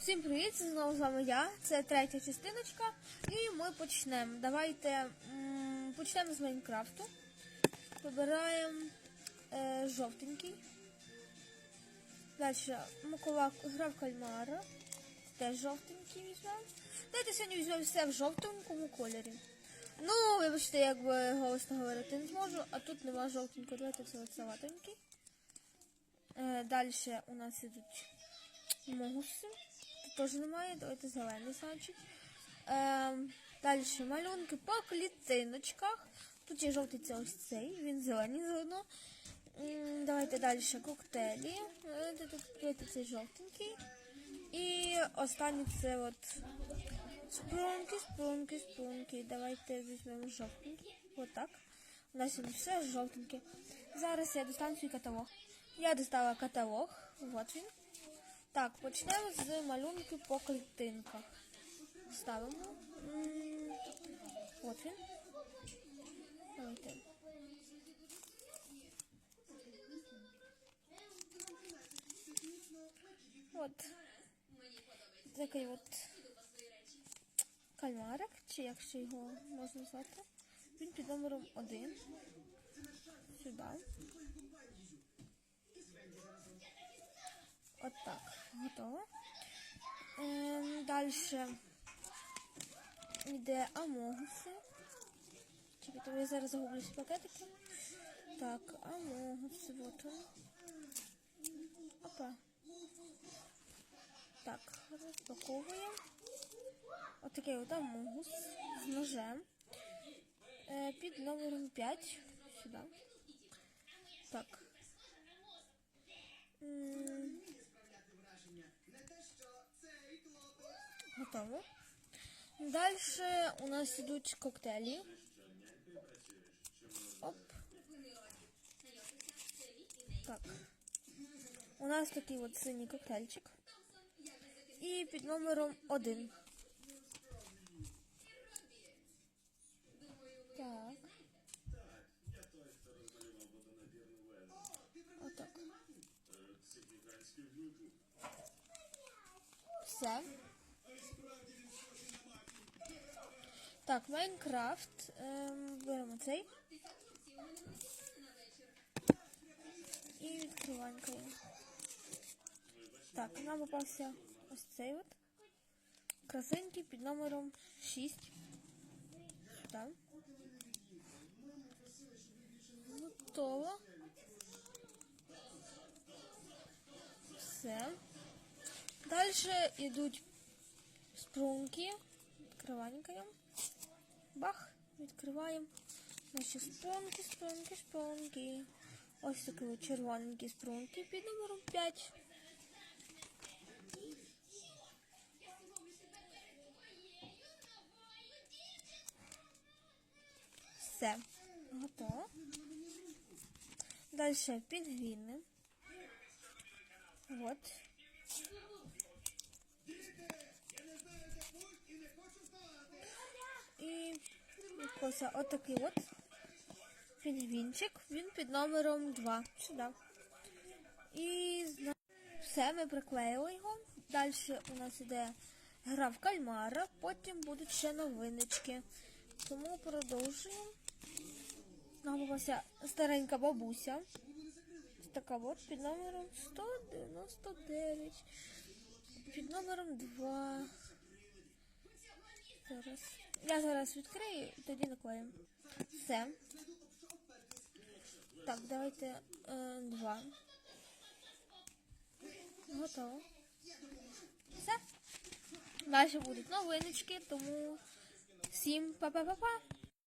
Всім привіт! Знову з вами я. Це третя частиночка. І ми почнемо. Давайте почнемо з Майнкрафту. Вибираємо е, жовтенький. Далі Микола грав кальмара. Теж жовтенький візьмемо. Давайте сьогодні візьмемо все в жовтенькому кольорі. Ну, вибачте, якби голосно говорити не зможу, а тут нема жовтенького. Давайте це от салатенький. Е, Далі у нас ідуть могуси. Теж немає, давайте зелений значить. Е, Далі малюнки по клітиночках. Тут є жовтий це ось цей, він зелений заодно. Давайте далі коктейлі. Давайте цей жовтенький. І останній це от спрунки, спрунки, спрунки. Давайте візьмемо жовтенький. Отак. У нас він все жовтеньке. Зараз я достану свій каталог. Я достала каталог. Вот він. Так, почнемо з малюнки по клітинках. Ставимо. От він. Давайте. От. Такий от кальмарик, чи як ще його можна назвати. Він під номером 1. Сюди. От так. Готово. Ем, Далі йде амогуси. Чекайте, я зараз загублюсь пакетики. Так, амогуси, вот он. Опа. Так, розпаковуємо. Отакий от амогус з ножем. Е, під номером 5. Сюди. Так. М, Готово. Далі у нас йдуть коктейлі. Оп. Так. У нас такий от синій коктейльчик. І під номером 1. Так. Отак. Все. Так, Майнкрафт. Ем, беремо цей. І відкриваємо. Так, нам попався ось цей от. Красенький під номером 6. Сюди. Готово. Все. Далі йдуть спрунки. Відкриваємо. Бах, відкриваємо. Наші спрунки, спрунки, спрунки. Ось такі червоненькі спрунки під номером 5. Все. Готово. Далі пінгвіни. Вот. І ось отакий от пінгвінчик. Він під номером 2. Сюди. І все, ми приклеїли його. Далі у нас іде гра в кальмара, потім будуть ще новиночки. Тому продовжуємо. Нам старенька бабуся. Така от під номером 199. Під номером 2. Зараз. Я зараз відкрию і тоді наклеїмо. Все. Так, давайте е, два. Готово. Все. Далі будуть новиночки, тому всім па-па-па-па.